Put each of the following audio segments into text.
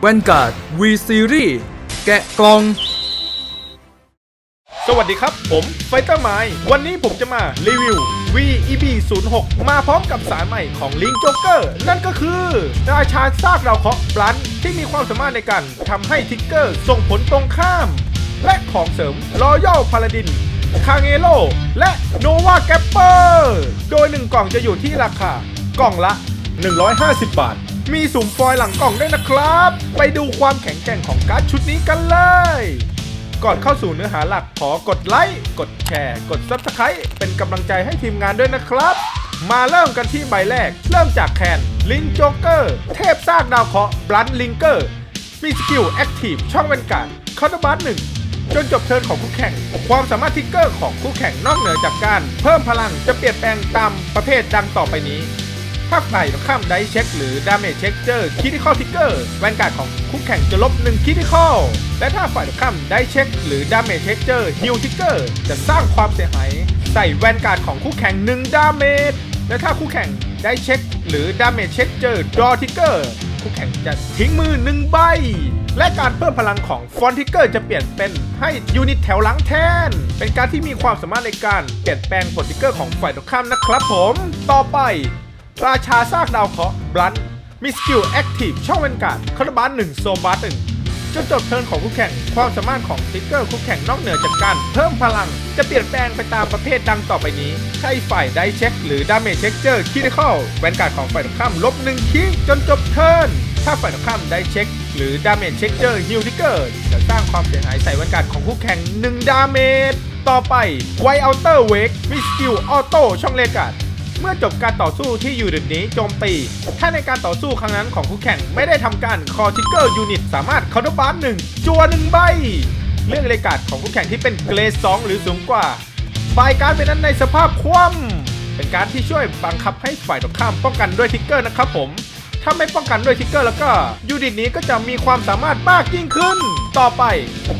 แวนการ์ด V Series แกะกล่อง สวัสดีครับ ผมไฟเตอร์ไมวันนี้ผมจะมารีวิว VEB 0 6มาพร้อมกับสายใหม่ของลิงโจ๊กเกอร์ นั่นก็คือ ราชาซากดาวเคราะห์บลันที่มีความสามารถในการทำให้ทิกเกอร์ส่งผลตรงข้าม และของเสริมรอยัลพาลาดินคางเอโลและโนวาแกปเปอร์ โดย 1 กล่องจะอยู่ที่ราคากล่องละ 150 บาท มีสุ่มฟอยล์หลังกล่องด้วยนะครับ ไปดูความแข็งแกร่งของการ์ดชุดนี้กันเลย ก่อนเข้าสู่เนื้อหาหลักขอกดไลค์กดแชร์ กด Subscribe เป็นกำลังใจให้ทีมงานด้วยนะครับ มาเริ่มกันที่ใบแรก เริ่มจากแคนลิงโจ๊กเกอร์เทพซากดาวเคราะห์บลันลิงเกอร์มีสกิลแอคทีฟช่องเวนการ์ดคาร์ดบัสหนึ่งจนจบเทิร์นของคู่แข่ง ความสามารถทิกเกอร์ของคู่แข่งนอกเหนือจากการ เพิ่มพลังจะเปลี่ยนแปลงตามประเภทดังต่อไปนี้ ถ้าฝ่ายตรข้ามได้เช็คหรือดาเมจเช็คเจอคิดิคอลทิกเกอร์แวนการ์ดของคู่แข่งจะลบ1คิดิคอลและถ้าฝ่ายตรงข้ามได้เช็คหรือดาเมจเช็คเจอฮิลทิกเกอร์จะสร้างความเสียหายใส่แวนการ์ดของคู่แข่ง1ดาเมจและถ้าคู่แข่งได้เช็คหรือดาเมจเช็คเจอดอทิกเกอร์คู่แข่งจะทิ้งมือ1ใบและการเพิ่มพลังของฟอนทิกเกอร์จะเปลี่ยนเป็นให้ยูนิตแถวหลังแทน เป็นการที่มีความสามารถในการเปลี่ยนแปลงผลทิกเกอร์ของฝ่ายตรงข้ามนะครับผม ต่อไป ราชาซากดาวเคราะห์บลันมีสกิลแอคทีฟช่องเวนการ์ดคาร์บานหนึ่งโซบาร์หนึ่งจนจบเทิร์นของคู่แข่ง ความสามารถของทิกเกอร์คู่แข่งนอกเหนือจากการเพิ่มพลัง จะเปลี่ยนแปลงไปตามประเภทดังต่อไปนี้ ใช้ฝ่ายได้เช็ค หรือดาเมจเช็คเจอร์คิดิคอลแวนการ์ดของฝ่ายตรงข้ามลบหนึ่งคิจนจบเทิร์นถ้าฝ่ายตรงข้ามได้เช็ค หรือดาเมจเช็คเจอร์ฮิลทิกเกอร์จะสร้างความเสียหายใส่แวนการ์ดของคู่แข่ง1ดาเมจต่อไปไวเอัลเตอร์เวกมีสกิลออโต้ช่องเลการ์ด มื่อจบการต่อสู้ที่ยูนิตนี้โจมตี ถ้าในการต่อสู้ครั้งนั้นของคู่แข่งไม่ได้ทำการคอทิกเกอร์ยูนิตสามารถเคาน์เตอร์บาร์หนึ่งจัวหนึ่งใบ เลือกเลกาดของคู่แข่งที่เป็นเกรดสองหรือสูงกว่าใบการเป็นนั้นในสภาพคว่ำเป็นการที่ช่วยบังคับให้ฝ่ายตรงข้ามป้องกันด้วยทิกเกอร์นะครับผมถ้าไม่ป้องกันด้วยทิกเกอร์แล้วก็ยูนิตนี้ก็จะมีความสามารถมากยิ่งขึ้น ต่อไป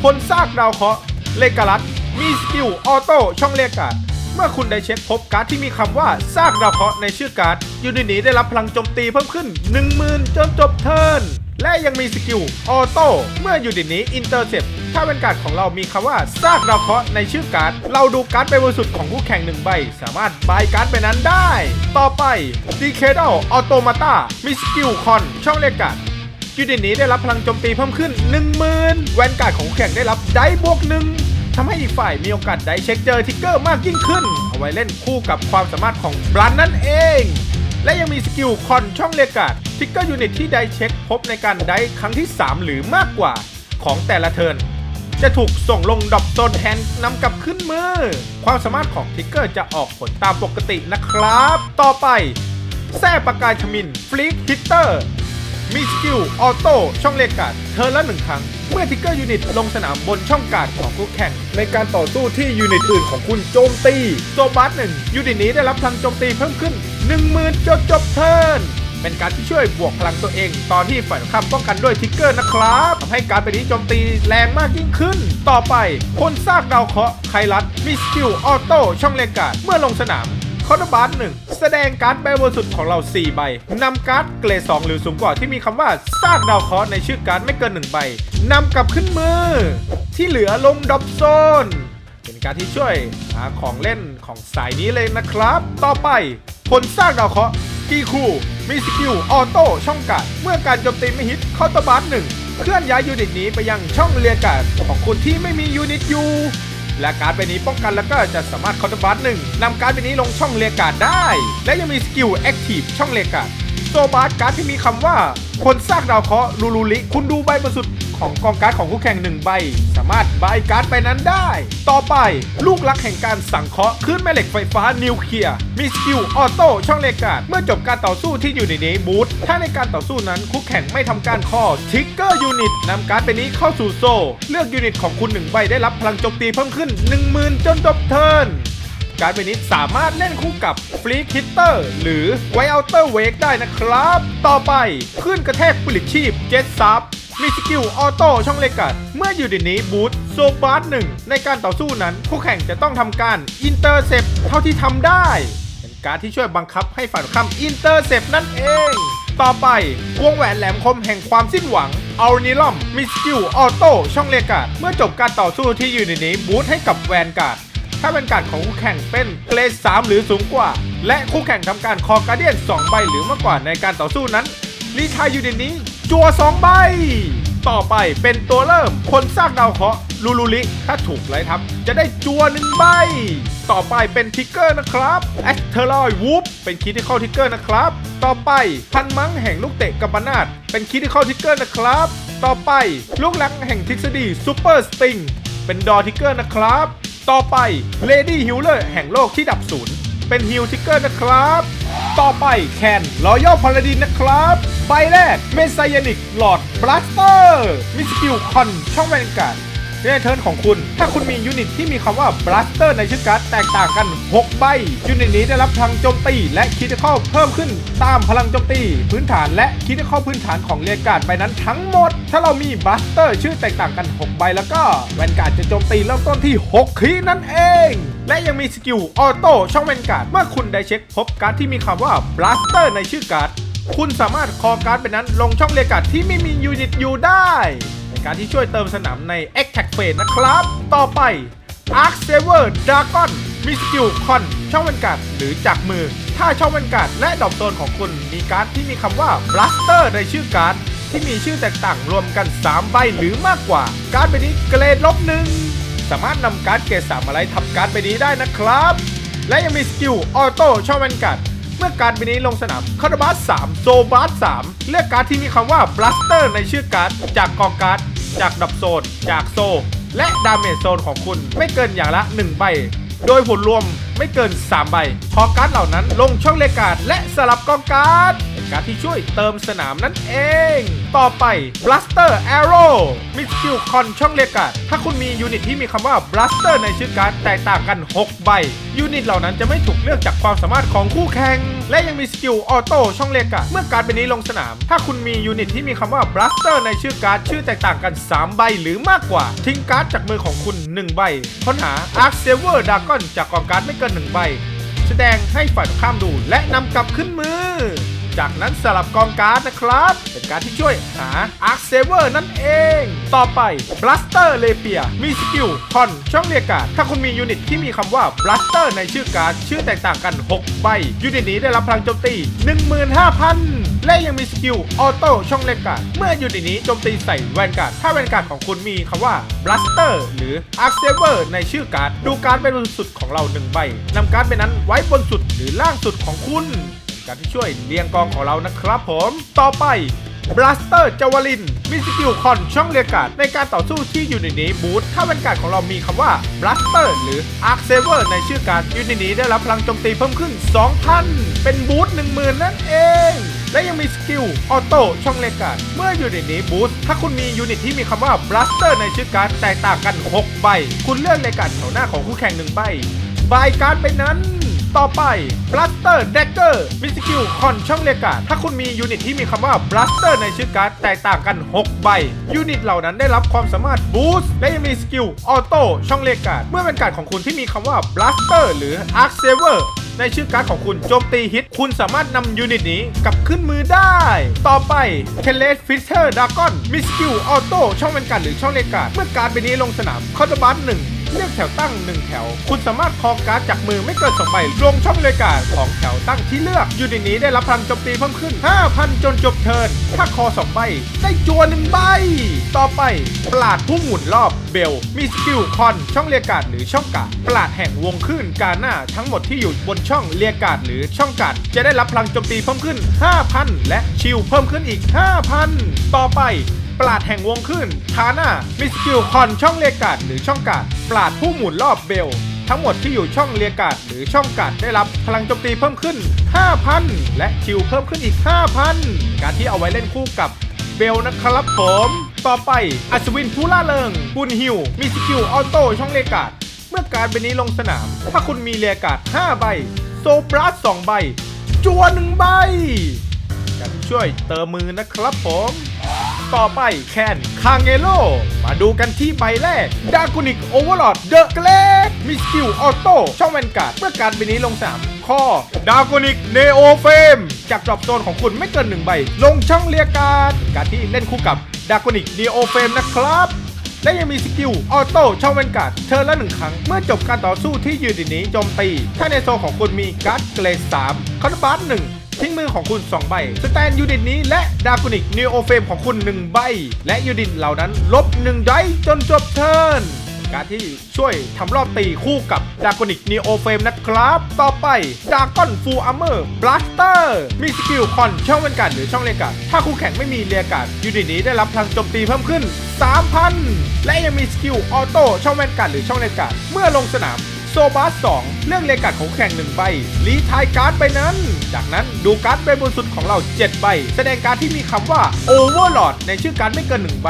พลซากดาวเคราะห์เลกาลัสมีสกิลออโต้ช่องเลกาด เมื่อคุณได้เช็คพบการ์ดที่มีคำว่าซากดาวเคราะห์ในชื่อการ์ดยูนิตนี้ได้รับพลังโจมตีเพิ่มขึ้น 10,000 จนจบเทิร์นและยังมีสกิลออโต้เมื่อยูนิตนี้อินเตอร์เซปถ้าเป็นการ์ดของเรามีคำว่าซากดาวเคราะห์ในชื่อการ์ด เราดูการ์ดใบบนสุดของคู่แข่งหนึ่งใบ สามารถบายการ์ดไปนั้นได้ ต่อไป d e c a d a l Automata มีสกิลคอนช่องเลกาดยูนิตนี้ได้รับพลังโจมตีเพิ่มขึ้น 10,000แวนการ์ดของคู่แข่งได้รับได้บวกหนึ่ง ทำให้อีกฝ่ายมีโอกาสได้เช็คเจอทิกเกอร์มากยิ่งขึ้น เอาไว้เล่นคู่กับความสามารถของบลันนั่นเอง และยังมีสกิลคอนช่องเลกาดทิกเกอร์ยูนิตที่ได้เช็คพบในการได้ครั้งที่ 3 หรือมากกว่าของแต่ละเทิร์นจะถูกส่งลงดรอปโซนแทนนำกลับขึ้นมือ ความสามารถของทิกเกอร์จะออกผลตามปกตินะครับ ต่อไปแซ่ประกายชมินฟลิกฮิตเตอร์ มีสกิลออโต้ช่องเลนการ์ดเธอละหนึ่งครั้ง เมื่อทิกเกอร์ยูนิตลงสนามบนช่องการ์ดของคู่แข่ง ในการต่อสู้ที่ยูนิตอื่นของคุณโจมตีโซบัสหนึ่งยูนิตนี้ได้รับพลังโจมตีเพิ่มขึ้น 10,000จนจบเทิร์นเป็นการที่ช่วยบวกพลังตัวเอง ตอนที่ฝ่ายตรงข้ามป้องกันด้วยทิกเกอร์นะครับทำให้การไปนี้โจมตีแรงมากยิ่งขึ้น ต่อไปคนซากดาวเคราะห์ไคลัสมีสกิลออโต้ช่องเลนการ์ดเมื่อลงสนาม คอร์ดบาร์หนึ่งแสดงการ์ดใบบนสุดของเรา 4 ใบนำการ์ดเกรด 2 หรือสูงกว่าที่มีคำว่าซากดาวเคราะห์ในชื่อการ์ดไม่เกิน 1 ใบนำกลับขึ้นมือ ที่เหลือลงดอปโซน เป็นการที่ช่วยหาของเล่นของสายนี้เลยนะครับ ต่อไปผลสร้างดาวเคราะห์กีคูมีสกิลออโต้ช่องกาดเมื่อการโจมตีไม่ฮิตคาน์เตอร์บาร์หนึ่งเคลื่อนย้ายยูนิตนี้ไปยังช่องเรียกกาดของคุณที่ไม่มียูนิตอยู่ และการ์ดใบนี้ป้องกันแล้วก็จะสามารถเคาน์เตอร์บัสหนึ่งนำการ์ดใบนี้ลงช่องเรียกาดได้ และยังมีสกิลแอคทีฟช่องเรียกาดโซบาร์การ์ดที่มีคำว่า คนสร้างดาวเคราะห์ลูลูลิ คุณดูใบบนสุด ของกองการ์ดของคู่แข่งหนึ่งใบ สามารถบายการ์ดไปนั้นได้ ต่อไปลูกรักแห่งการสังเคราะห์คลื่นแม่เหล็กไฟฟ้านิวเคลียร์มีสกิลออโต้ช่องเรียกการ์ดเมื่อจบการต่อสู้ที่อยู่ในนี้บูทถ้าในการต่อสู้นั้นคู่แข่งไม่ทำการคอทิกเกอร์ยูนิตนำการ์ดใบนี้เข้าสู่โซ เลือกยูนิตของคุณหนึ่งใบได้รับพลังโจมตีเพิ่มขึ้น 10,000 จนจบเทิร์นการ์ดใบนี้สามารถเล่นคู่กับฟรีคิตเตอร์หรือไวเอัลเตอร์เวกได้นะครับ ต่อไปขึ้นกระแทกผลิตชีพเจ็ตซับ มีสกิลออโต้ช่องเลกัด เมื่ออยู่ในนี้บูทโซบาร์หนึ่งในการต่อสู้นั้น คู่แข่งจะต้องทำการอินเตอร์เซปเท่าที่ทำได้ เป็นการที่ช่วยบังคับให้ฝ่ายตรงข้ามอินเตอร์เซปนั่นเอง ต่อไปวงแหวนแหลมคมแห่งความสิ้นหวังอัลนิลอมมีสกิลออโต้ช่องเรียกกาดเมื่อจบการต่อสู้ที่อยู่ในนี้บูทให้กับแวนการ์ดถ้าเป็นการ์ดของคู่แข่งเป็นเกรด3หรือสูงกว่า และคู่แข่งทำการคอการเดียน2ใบหรือมากกว่าในการต่อสู้นั้น ลีชายอยู่ในนี้ จัว2ใบ ต่อไปเป็นตัวเริ่ม คนสร้างดาวเคราะห์ลูลูลิ ถ้าถูกไล่ทับ จะได้จัว1ใบ ต่อไปเป็นทิกเกอร์นะครับแอสเทอรอยวูฟเป็นคิดที่เข้าทิกเกอร์นะครับ ต่อไปพันมังแห่งลูกเตะกับบนาดเป็นคิดที่เข้าทิกเกอร์นะครับ ต่อไปลูกหลังแห่งทฤษฎีซูเปอร์สติงเป็นดอทิกเกอร์นะครับ ต่อไป Lady Healer แห่งโลกที่ดับศูนย์ เป็นฮิลทิกเกอร์นะครับ ต่อไปแคนรอยัลพาลาดินนะครับ ใบแรกเมสไซยานิกหลอดบลัสเตอร์มิสกิลคอนช่องแวนการ์ดในเทิร์นของคุณ ถ้าคุณมียูนิตที่มีคำว่าบลัสเตอร์ในชื่อการ์ดแตกต่างกัน 6 ใบ ยูนิตนี้ได้รับพลังโจมตีและคิดเข้าเพิ่มขึ้น ตามพลังโจมตี พื้นฐานและคิดเข้าพื้นฐานของเรียการ์ดใบนั้นทั้งหมด ถ้าเรามีบลัสเตอร์ชื่อแตกต่างกัน 6 ใบแล้วก็แวนการ์ดจะโจมตีเริ่มต้นที่ 6 คีนั่นเอง และยังมีสกิลออโต้ช่องแวนการ์ดเมื่อคุณได้เช็คพบการ์ดที่มีคำว่าบลัสเตอร์ในชื่อการ์ดคุณสามารถคอการ์ดไปนั้นลงช่องเรียกการ์ดที่ไม่มียูนิตอยู่ได้เป็นการที่ช่วยเติมสนามใน a t t a c k Phase นะครับ ต่อไป Arc Saver Dragon มีสกิลคอนช่องเวนการ์ดหรือจากมือ ถ้าช่องเวนการ์ดและดอกโซนของคุณมีการ์ดที่มีคำว่า Blaster ในชื่อการ์ดที่มีชื่อแตกต่างรวมกัน 3 ใบหรือมากกว่า การ์ดใบนี้เกรดลบหนึ่ง สามารถนำการ์ดเกรดสามอะไรทำการ์ดไปนี้ได้นะครับ และยังมีสกิลออโต้ช่องแวนกัดเมื่อการ์ดใบนี้ลงสนามคาร์บัส3โซบัส3เลือกการ์ดที่มีคำว่าบลัสเตอร์ในชื่อการ์ดจากกองการ์ดจากดับโซน จากโซ และดาเมจโซนของคุณไม่เกินอย่างละ 1 ใบ โดยผลรวม ไม่เกิน 3 ใบ พอการ์ดเหล่านั้นลงช่องเลกาดและสลับกองการ์ดเป็นการ์ดที่ช่วยเติมสนามนั่นเอง ต่อไป Blaster Arrow มีสกิลคอนช่องเลกาดถ้าคุณมียูนิตที่มีคำว่า Blaster ในชื่อการ์ดแตกต่างกัน 6 ใบ ยูนิตเหล่านั้นจะไม่ถูกเลือกจากความสามารถของคู่แข่งและยังมีสกิลออโต้ช่องเลกาดเมื่อการ์ดใบนี้ลงสนาม ถ้าคุณมียูนิตที่มีคำว่า Blaster ในชื่อการ์ดชื่อแตกต่างกัน 3 ใบหรือมากกว่า ทิ้งการ์ดจากมือของคุณ 1 ใบค้นหา Arc Saver Dragon จากกองการ์ดไม่เกิน1ใบ แสดงให้ฝ่ายตรงข้ามดูและนำกลับขึ้นมือ จากนั้นสลับกองการ์ดนะครับ เป็นการที่ช่วยหาอาร์เซเวอร์นั่นเอง ต่อไปบลัสเตอร์เลเปียมีสกิลคอนช่องเรียกการ์ดถ้าคุณมียูนิตที่มีคำว่าบลัสเตอร์ในชื่อการ์ดชื่อแตกต่างกัน 6 ใบ ยูนิตนี้ได้รับพลังโจมตี 15,000 และยังมีสกิลออโต้ช่องเรียกการ์ดเมื่อยูนิตนี้โจมตีใส่แวนการ์ดถ้าแวนการ์ดของคุณมีคำว่า Blaster หรือ Arc Saver ในชื่อการ์ดดูการ์ดเป็นบนสุดของเรา1ใบนำการ์ดไปนั้นไว้บนสุดหรือล่างสุดของคุณ การที่ช่วยเรียงกองของเรานะครับผมต่อไปบลัสเตอร์จาวลินมีสกิลคอนช่องเรียกกาดในการต่อสู้ที่อยู่ในนี้บูทถ้าเป็นการดของเรามีคำว่าบลัสเตอร์หรืออาร์คเซเวอร์ในชื่อการ์ดยูนิตนี้ได้รับพลังโจมตีเพิ่มขึ้น 2,000 เป็นบูท10,000 นั่นเอง และยังมีสกิลออโต้ช่องเรียกการ์ดเมื่อยูนิตนี้บูทถ้าคุณมียูนิตที่มีคำว่าบลัสเตอร์ในชื่อการ์ดแตกต่างกัน 6 ใบ คุณเลือกในการดแถวหน้าของคู่แข่ง1ใบบายการ์ดไปนั้นต่อไป Blaster Dagger มีสกิลคอนช่องเรียกาดถ้าคุณมียูนิตที่มีคำว่า Blaster ในชื่อการ์ดแตกต่างกัน 6 ใบ ยูนิตเหล่านั้นได้รับความสามารถบูสต์และยังมีสกิลออโต้ช่องเรียกาดเมื่อเป็นการ์ดของคุณที่มีคำว่า Blaster หรือ Arc Saver ในชื่อการ์ดของคุณโจมตีฮิต คุณสามารถนำยูนิตนี้กลับขึ้นมือได้ ต่อไปเทเลสฟิสเตอร์ดากอนมิสกิลออโต้ช่องเวนการดหรือช่องเลกการ์ดเมื่อการ์ดใบนี้ลงสนามคอร์ดบัสหนึ่ง เลือกแถวตั้ง 1 แถว คุณสามารถคอการ์ดจากมือไม่เกิน2ใบลงช่องเลยการของแถวตั้งที่เลือก ยูนิตนี้ได้รับพลังโจมตีเพิ่มขึ้น 5,000 จนจบเทิร์นถ้าคอ2ใบ ได้จัวหนึ่งใบ ต่อไปปราดผู้หมุนรอบเบล มีสกิลคอนช่องเรียการดหรือช่องการดปราดแห่งวงคลื่นกาหน้าทั้งหมดที่อยู่บนช่องเรียการดหรือช่องการดจะได้รับพลังโจมตีเพิ่มขึ้น 5,000 และชิลเพิ่มขึ้นอีก 5,000 ต่อไป ปราดแห่งวงขึ้นทาน่ามีสกิลคอนช่องเรียกาดหรือช่องกาดปราดผู้หมุนรอบเบล ทั้งหมดที่อยู่ช่องเรียกาดหรือช่องกาดได้รับพลังโจมตีเพิ่มขึ้น 5,000 และคิวเพิ่มขึ้นอีก 5,000 การที่เอาไว้เล่นคู่กับเบลนะครับผม ต่อไปอัศวินผู้ล่าเริงบุญฮิว มีสกิลออโต้ช่องเรียกาด เมื่อการ์ดใบนี้ลงสนาม ถ้าคุณมีเรียกาด 5 ใบ โซบรัส2ใบ จัวหนึ่งใบการช่วยเติมมือนะครับผม ต่อไปแคนคางเงโล มาดูกันที่ใบแรกดากุนิกโอเวอร์ลอดเดอะเกรดมีสกิลออโต้ช่องแวนการ์ดเมื่อการใบนี้ลงสามคอดากอนิกเนโอเฟมจากดรอปโซนของคุณไม่เกินหนึ่งใบ ลงช่องเรียกการ์ดการที่เล่นคู่กับดากอนิกเนโอเฟมนะครับและยังมีสกิลออโต้ช่องเวนการ์ดเทิร์นละหนึ่งครั้ง เมื่อจบการต่อสู้ที่ยืนดินนี้โจมตี ถ้าในโซของคุณมีการ์ดเกรด3คาร์บัสหนึ่ง ทิ้งมือของคุณ 2 ใบ สแตนยูนิตนี้และดากอนิกนิโอเฟมของคุณ 1 ใบ และยูนิตเหล่านั้น ลบ1ได้จนจบเทิร์นการที่ช่วยทำรอบตีคู่กับดากอนิกนีโอเฟมนะครับ ต่อไปดากอนฟูอัมเมอร์บลัสเตอร์มีสกิลคอนช่องเวนการ์หรือช่องเรียการ์ดถ้าคู่แข่งไม่มีเรียการ์ดยูนิตนี้ได้รับพลังโจมตีเพิ่มขึ้น 3,000 และยังมีสกิลออโต้ช่องเวนการ์หรือช่องเรียการ์ดเมื่อลงสนาม ซบาส2เรื่องเรียกการ์ดของแข่ง1ใบรีทายการ์ดไปนั้น จากนั้นดูการ์ดใบบนสุดของเรา 7 ใบ แสดงการ์ดที่มีคำว่า Overlord ในชื่อการ์ดไม่เกิน 1 ใบ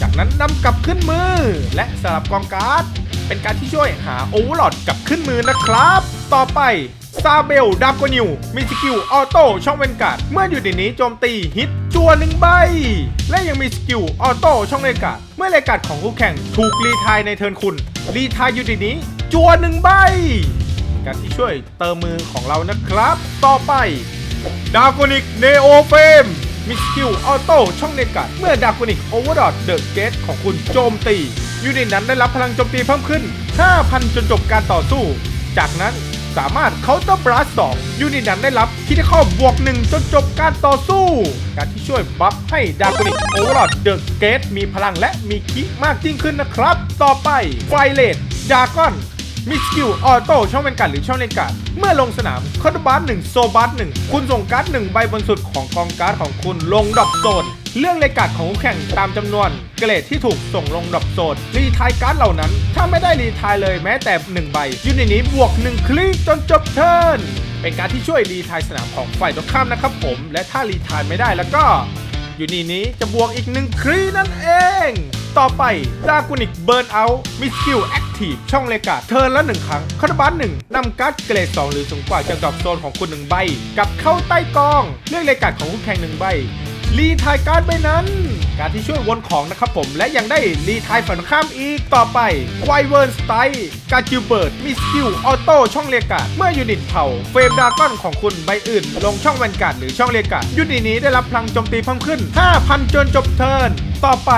จากนั้นนำกลับขึ้นมือ และสลับกองการ์ด เป็นการที่ช่วยหา Overlord กลับขึ้นมือนะครับ ต่อไปซาเบลดามโกนิว มีสกิลออโต้ช่องเวนการ์ดเมื่ออยู่ในนี้โจมตีฮิตจัวหนึ่งใบ และยังมีสกิลออโต้ช่องเวนการ์ดเมื่อรายการดของคู่แข่งถูกรีทายในเทิร์นคุณ รีทายอยู่ในนี้ จัวหนึ่งใบ การที่ช่วยเติมมือของเรานะครับ ต่อไปดากอนิกเนโอเฟมมีสกิลออโต้ช่องเนกัดเมื่อดากอนิกโอเวอร์ดอทเดอะเกตของคุณโจมตียูนิตนั้นได้รับพลังโจมตีเพิ่มขึ้น 5,000 จนจบการต่อสู้ จากนั้นสามารถเคาน์เตอร์บลัส2ยูนิตนั้นได้รับคิดเข้าบวก1จนจบการต่อสู้ การที่ช่วยบัฟให้ดากอนิกโอเวอร์ดอทเดอะเกตมีพลังและมีคิมากยิ่งขึ้นนะครับ ต่อไปไฟเลดดากอน มีสกิลออโต้ช่องเป็นการดหรือช่องในการดเมื่อลงสนามคอร์ดบัสหนึ่งโซบัสหนึ่งคุณส่งการ์ดหนึ่งใบบนสุดของกองการ์ดของคุณลงดรอปโซนเรื่องรายการดของคู่แข่งตามจำนวน เกรดที่ถูกส่งลงดรอปโซนรีทายการ์ดเหล่านั้น ถ้าไม่ได้รีทายเลยแม้แต่ 1 ใบยูนิตนี้บวก 1 คลิกจนจบเทิร์นเป็นการที่ช่วยรีทายสนามของฝ่ายตรงข้ามนะครับผม และถ้ารีทายไม่ได้แล้วก็ยูนิตนี้จะบวกอีกหนึ่งครีนั่นเอง ต่อไปดากุนิกเบิร์นเอามีสกิลแอคทีฟช่องเลกาเทิร์นละหนึ่งครั้งคาร์บัสหนึ่งนำการ์ดเกรด2หรือสูงกว่าจากดรอปโซนของคุณหนึ่งใบ กับเข้าใต้กอง เลือกเลกาของคู่แข่งหนึ่งใบรีทายการ์ดใบนั้น การที่ช่วยวนของนะครับผมและยังได้รีทายฝั่งตรงข้ามอีกต่อไปไวเวิร์นสไตล์การจิวเบิร์ดมีสกิลออโต้ช่องเรียกาดเมื่อยูนิตเผาเฟรมดากอนของคุณใบอื่น ลงช่องแวนการ์ดหรือช่องเรียกาดยูนิตนี้ได้รับพลังโจมตีเพิ่มขึ้น 5,000 จนจบเทิร์น ต่อไป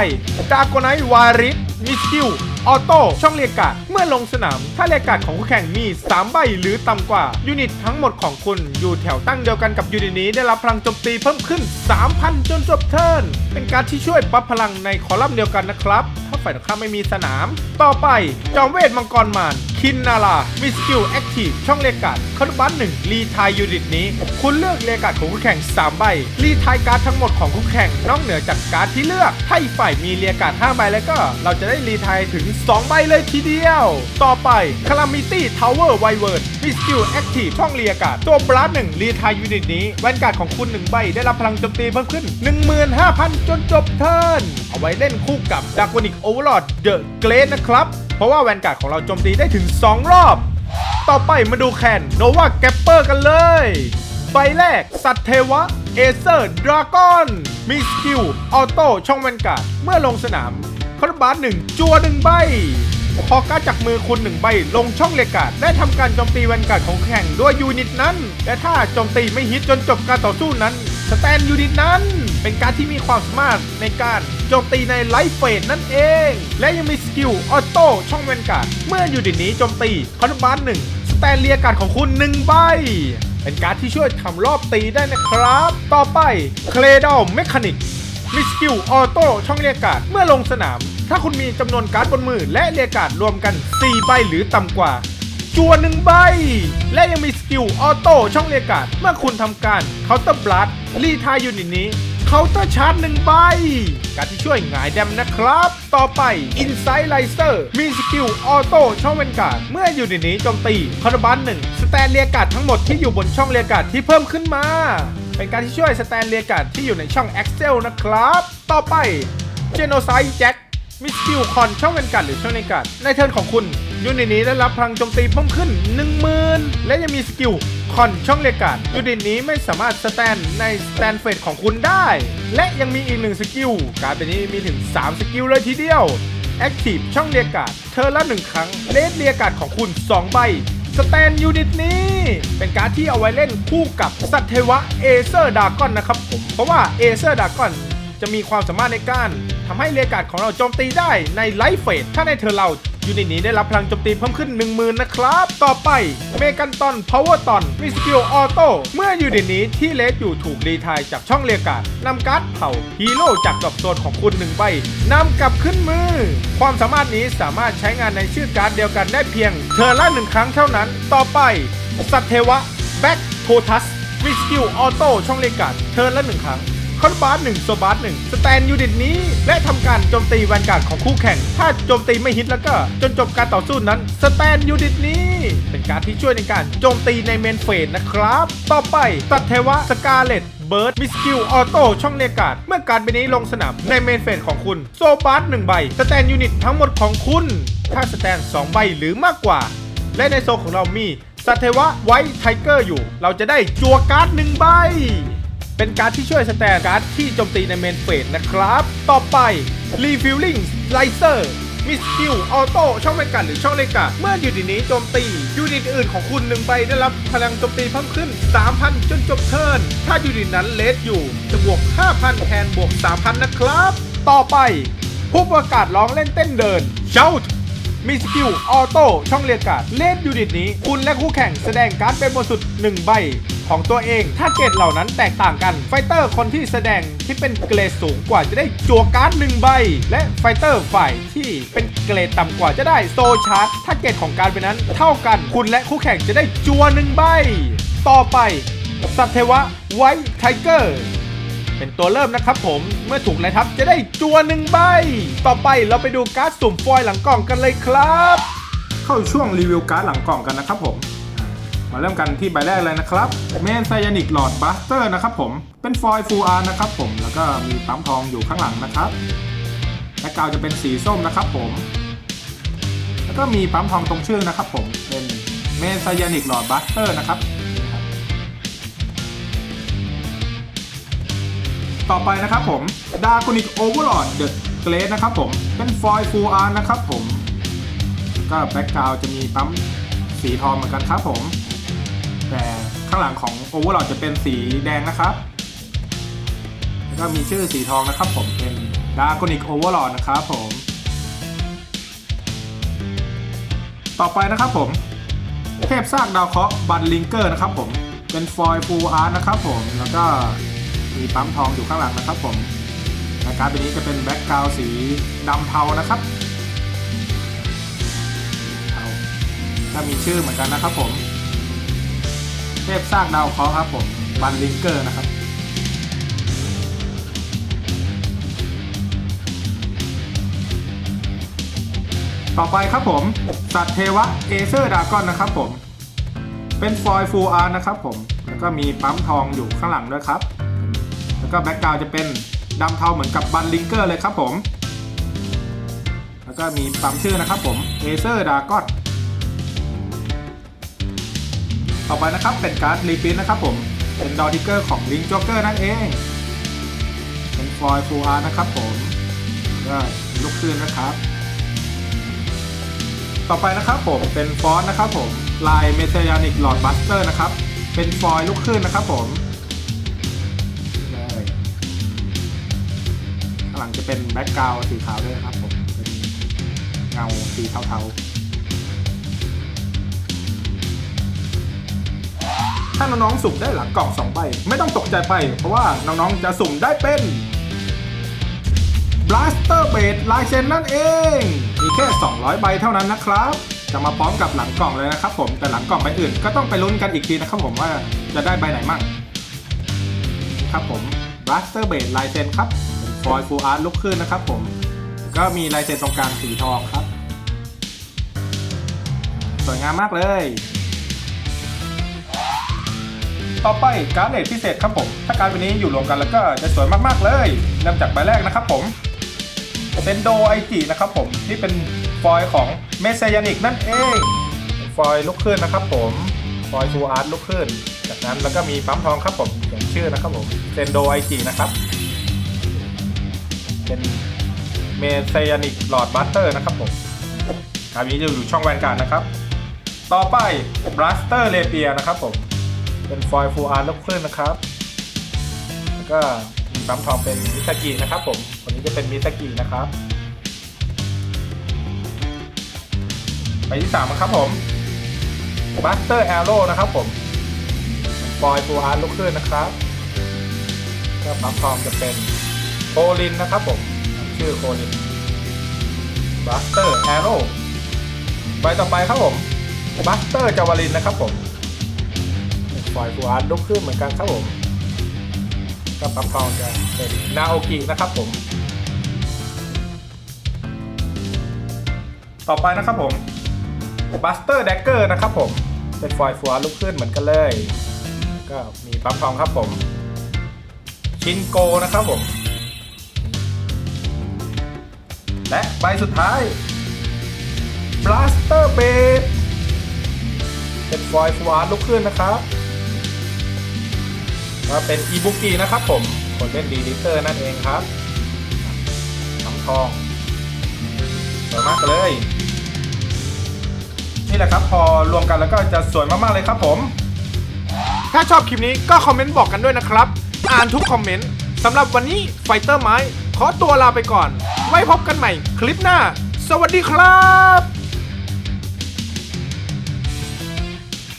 ดากไนท์วาริสมีสกิลออโต้ช่องเรียกกาดเมื่อลงสนาม ถ้าเรียกกาดของคู่แข่งมี 3 ใบหรือต่ำกว่า ยูนิตทั้งหมดของคุณอยู่แถวตั้งเดียวกันกับยูนิตนี้ได้รับพลังโจมตีเพิ่มขึ้น 3,000 จนจบเทิร์นเป็นการที่ช่วยปรับพลังในคอลัมน์เดียวกันนะครับ ถ้าฝ่ายตรงข้ามไม่มีสนาม ต่อไปจอมเวทมังกรมาร คินนารามีสกิลแอคทีฟช่องเรียกาดคาร์บัสหนึ่งรีทายยูนิตนี้ คุณเลือกเรียกาดของคู่แข่ง 3 ใบ รีทายการ์ดทั้งหมดของคู่แข่งนอกเหนือจากการ์ดที่เลือก ถ้าอีกฝ่ายมีเรียกกาด5ใบแล้วก็ เราจะได้รีทายถึง 2 ใบเลยทีเดียว ต่อไปคารามิตี้ทาวเวอร์ไวเวิร์ดมีสกิลแอคทีฟช่องเรียกาดตัวบลัสหนึ่งรีทายยูนิตนี้แวนการ์ดของคุณ 1 ใบได้รับพลังโจมตีเพิ่มขึ้น 15,000 จนจบเทิร์นเอาไว้เล่นคู่กับดากอนิกโอเวอร์ลอดเดอะเกรดนะครับเพราะว่าแวนการ์ดของเราโจมตีได้ถึง 2 รอบ ต่อไปมาดูแคนโนวาแกปเปอร์กันเลย ใบแรก สัตว์เทวะ เอเซอร์ดราก้อน มีสกิล ออโต้ช่องแวนการ์ด เมื่อลงสนามคาร์บาสหนึ่งจัวหนึ่งใบพอการจากมือคุณหนึ่งใบ ลงช่องเลกาดได้ทำการโจมตีแวนการ์ดของแข่งด้วยยูนิตนั้น และถ้าโจมตีไม่ฮิตจนจบการต่อสู้นั้น สแตนยูนิตนั้น เป็นการที่มีความสามารถในการโจมตีในไลฟ์เฟสนั่นเอง และยังมีสกิลออโต้ช่องแวนการ์ดเมื่อยูนิตนี้โจมตีคาร์บาสหนึ่งสแตนเลียการ์ดของคุณหนึ่งใบเป็นการที่ช่วยทำรอบตีได้นะครับ ต่อไปเคลดอลเมคานิกมีสกิลออโต้ช่องเรียกการ์ดเมื่อลงสนาม ถ้าคุณมีจำนวนการ์ดบนมือและเรียกการ์ดรวมกัน 4 ใบหรือต่ำกว่า จัวหนึ่งใบ และยังมีสกิลออโต้ช่องเรียกการ์ดเมื่อคุณทำการเคาน์เตอร์บลัดรีทายยูนิตนี้ เคาน์เตอร์ชาร์จหนึ่งใบ การที่ช่วยหงายแดมนะครับ ต่อไป Inside l i z e r มีสกิลออโต้ช่องเวนการ์ดเมื่ออยูนิตนี้โจมตีคาร์บันหนึ่งสแตนเรียการ์ดทั้งหมดที่อยู่บนช่องเรียการ์ดที่เพิ่มขึ้นมา เป็นการที่ช่วยสแตนเรียการ์ดที่อยู่ในช่อง Excel นะครับ ต่อไป Genocide Jack มีสกิลคอนช่องเวนการ์ดหรือช่องในการ์ดในเทิร์นของคุณยูนิตนี้ได้รับพลังโจมตีเพิ่มขึ้น 10,000 และยังมีสกิล คอนช่องเรียการ์ดยูนิตนี้ไม่สามารถสแตนในสแตนเฟสของคุณได้ และยังมีอีกหนึ่งสกิล การเป็นนี้มีถึง 3 สกิลเลยทีเดียว Active ช่องเรียการ์ดเธอละหนึ่งครั้ง เลสเรียการ์ดของคุณ 2 ใบ สแตนยูนิตนี้ เป็นการ์ดที่เอาไว้เล่นคู่กับสัตเทวะเอเซอร์ดากอนนะครับผม เพราะว่าเอเซอร์ดากอนจะมีความสามารถในการทำให้เรียการ์ดของเราโจมตีได้ในไลฟ์เฟสถ้าในเธอเรา ยูนิตนี้ได้รับพลังโจมตีเพิ่มขึ้น 10,000 นะครับ ต่อไปเมกันตอนพาวเวอร์ตอนมีสกิลออโต้เมื่อยูนิตนี้ที่เลสอยู่ถูกรีทายจากช่องเรียกาดนำการ์ดเผาฮีโร่จากดอกโซนของคุณหนึ่งใบนำกลับขึ้นมือ ความสามารถนี้สามารถใช้งานในชื่อการ์ดเดียวกันได้เพียงเทอละหนึ่งครั้งเท่านั้น ต่อไปสัตเทวะแบ็กโททัสมีสกิลออโต้ช่องเรียกาดเทอละหนึ่งครั้ง คอนบาร์หนึ่งโซบาร์หนึ่งสแตนยูนิตนี้ และทำการโจมตีแวนการ์ดของคู่แข่ง ถ้าโจมตีไม่ฮิตแล้วก็จนจบการต่อสู้นั้นสแตนยูนิตนี้ เป็นการที่ช่วยในการโจมตีในเมนเฟสนะครับ ต่อไปตัดเทวะสกาเลตเบิร์ดมิสกิลออโต้ช่องเรียกาดเมื่อการใบนี้ลงสนามในเมนเฟสของคุณ โซบาร์หนึ่งใบสแตนยูนิตทั้งหมดของคุณ ถ้าสแตนสองใบหรือมากกว่า และในโซของเรามีสัตเทวะไวท์ไทเกอร์อยู่ เราจะได้จัวการ์ดหนึ่งใบ เป็นการ์ดที่ช่วยสแตนการ์ดที่โจมตีในเมนเฟสนะครับ ต่อไป Refilling Slicer มีสกิลออโต้ช่องเป็นการหรือช่องเลกาเมื่อยูนิตนี้โจมตียูนิตอื่นของคุณหนึ่งใบได้รับพลังโจมตีเพิ่มขึ้น 3,000 จนจบเทิร์นถ้ายูนิตนั้นเลสอยู่จะบวก 5,000 แทนบวก 3,000 นะครับ ต่อไป ผู้ประกาศร้องเล่นเต้นเดิน Shout มีสกิลออโต้ช่องเรียกการ์ดเล่นยูนิตนี้ คุณและคู่แข่งแสดงการ์ดเป็นบนสุด 1 ใบ ของตัวเอง ถ้าเกรดเหล่านั้นแตกต่างกันไฟเตอร์คนที่แสดงที่เป็นเกรดสูงกว่าจะได้จัวการ์ดหนึ่งใบ และไฟเตอร์ฝ่ายที่เป็นเกรดต่ำกว่าจะได้โซชาร์จถ้าเกรดของการเป็นนั้น เท่ากันคุณและคู่แข่งจะได้จัวหนึ่งใบ ต่อไปสัตเทวะไวท์ไทเกอร์ เป็นตัวเริ่มนะครับผม เมื่อถูกไล่ทับจะได้จัวหนึ่งใบ ต่อไปเราไปดูการ์ดสุ่มฟอยล์หลังกล่องกันเลยครับ เข้าช่วงรีวิวการ์ดหลังกล่องกันนะครับผม มาเริ่มกันที่ใบแรกเลยนะครับเมนไซยานิกหลอดบัสเตอร์นะครับผม เป็นฟอยล์ฟูอาร์นะครับผม แล้วก็มีปั๊มทองอยู่ข้างหลังนะครับแบ็กราวจะเป็นสีส้มนะครับผม แล้วก็มีปั๊มทองตรงชื่อนะครับผม เป็นเมนไซยานิกหลอดบัสเตอร์นะครับ ต่อไปนะครับผมดา g กนิกโอเวอร์ลอดเดอะเกรดนะครับผม เป็นฟอยล์ฟูอาร์นะครับผม ก็แบ็กกราวจะมีปั๊มสีทองเหมือนกันครับผม แต่ข้างหลังของโอเวอร์ลอดจะเป็นสีแดงนะครับแล้วก็มีชื่อสีทองนะครับผมเป็นดา g กนิกโอเวอร์ลอดนะครับผม ต่อไปนะครับผม เทพซากดาวเคราะห์บันลิงเกอร์นะครับผม เป็นฟอยล์ฟูอาร์นะครับผมแล้วก็ มีปั๊มทองอยู่ข้างหลังนะครับผมรายการตัวนี้จะเป็นแบ็กกราวสีดำเทานะครับเอาถ้ามีชื่อเหมือนกันนะครับผม เทพซากดาวเคราะห์ครับผม บันลิงเกอร์นะครับ ต่อไปครับผม สัตว์เทวะเอเซอร์ดากอนนะครับผม เป็นฟอยฟูอาร์นะครับผม แล้วก็มีปั๊มทองอยู่ข้างหลังด้วยครับ ก็แบ็กกราวจะเป็นดำเทาเหมือนกับบันลิงเกอร์เลยครับผม แล้วก็มีปั๊มชื่อนะครับผมเอเซอร์ดากอนต่อไปนะครับเป็นการ์ดรีพินนะครับผม เป็นดอทิเกอร์ของลิงจ็อกเกอร์นั่นเอง เป็นฟอยล์ฟูอาร์นะครับผมก็ลุกขึ้นนะครับ ต่อไปนะครับผมเป็นฟอนต์นะครับผมลายเมเทยานิกหลอดบัสเตอร์นะครับ เป็นฟอยล์ลูกคลื่นนะครับผม ลังจะเป็นแบ็กกราวสีขาวด้วยนะครับผมเป็นเงาสีเทาๆ ถ้าน้องๆสุ่มได้หลังกล่อง2ใบ ไม่ต้องตกใจไป เพราะว่าน้องๆจะสุ่มได้เป็น Blaster b a s e ลายเซ็นนั่นเอง มีแค่ 200 ใบเท่านั้นนะครับ จะมาพร้อมกับหลังกล่องเลยนะครับผมแต่หลังกล่องใบอื่นก็ต้องไปลุ้นกันอีกทีนะครับผมว่าจะได้ใบไหนมั่งครับผม Blaster b a s e ลายเซ็นครับ ฟอยล์ฟูอาร์ตลุกขึ้นนะครับผม ก็มีลายเซ็นตรงกลางสีทองครับ สวยงามมากเลย ต่อไปการ์ดเลทพิเศษครับผม ถ้าการ์ดวันนี้อยู่รวมกันแล้วก็จะสวยมากๆเลยเริ่มจากใบแรกนะครับผมเป็นโดไอจินะครับผมที่เป็นฟอยล์ของเมสยานิกนั่นเองฟอยล์ลูกคลื่นนะครับผมฟอยล์ฟูอาร์ตลูกคลื่นจากนั้นแล้วก็มีปั๊มทองครับผมเขียนชื่อนะครับผมเป็นโดไอจินะครับ เป็นเมสยานิกหลอดบัตเตอร์นะครับผมการนี้จะอยู่ช่องแวนการ์ดนะครับ ต่อไป Blaster r a p i e r นะครับผม เป็นฟอยล์ฟูอาร์ลูกคลื่นนะครับ แล้วก็มีปั๊มทองเป็นมิซากินะครับผมคนนี้จะเป็นมิซากินะครับไปที่สามนะครับผม Buster Arrow นะครับผมฟอยล์ฟูอาร์ลูกคลื่นนะครับ ก็ปั๊มทองจะเป็น โคลินนะครับผม ชื่อโคลิน Buster Arrow ใบต่อไปครับผม Buster จาวาลินนะครับผมฟอยฟูอาร์ลูกคลื่นเหมือนกันครับผมก็ปั๊มทองจะเป็นนาโอกินะครับผม ต่อไปนะครับผม Buster Dagger นะครับผม เป็นฟอยล์ฟัวลูกขึ้นเหมือนกันเลย ก็มีปั๊มทองครับผม ชินโกนะครับผม และใบสุดท้าย Blaster b a d เป็นฟอยล์ฟัวลูกขึ้นนะครับก็เป็นอีบุกินะครับผม คนเล่นดีลิเตอร์นั่นเองครับน้ำทองสวยมากเลย นี่แหละครับพอรวมกันแล้วก็จะสวยมากๆเลยครับผม ถ้าชอบคลิปนี้ก็คอมเมนต์บอกกันด้วยนะครับ อ่านทุกคอมเมนต์สำหรับวันนี้ไฟเตอร์ไม้ ขอตัวลาไปก่อน ไว้พบกันใหม่คลิปหน้า สวัสดีครับ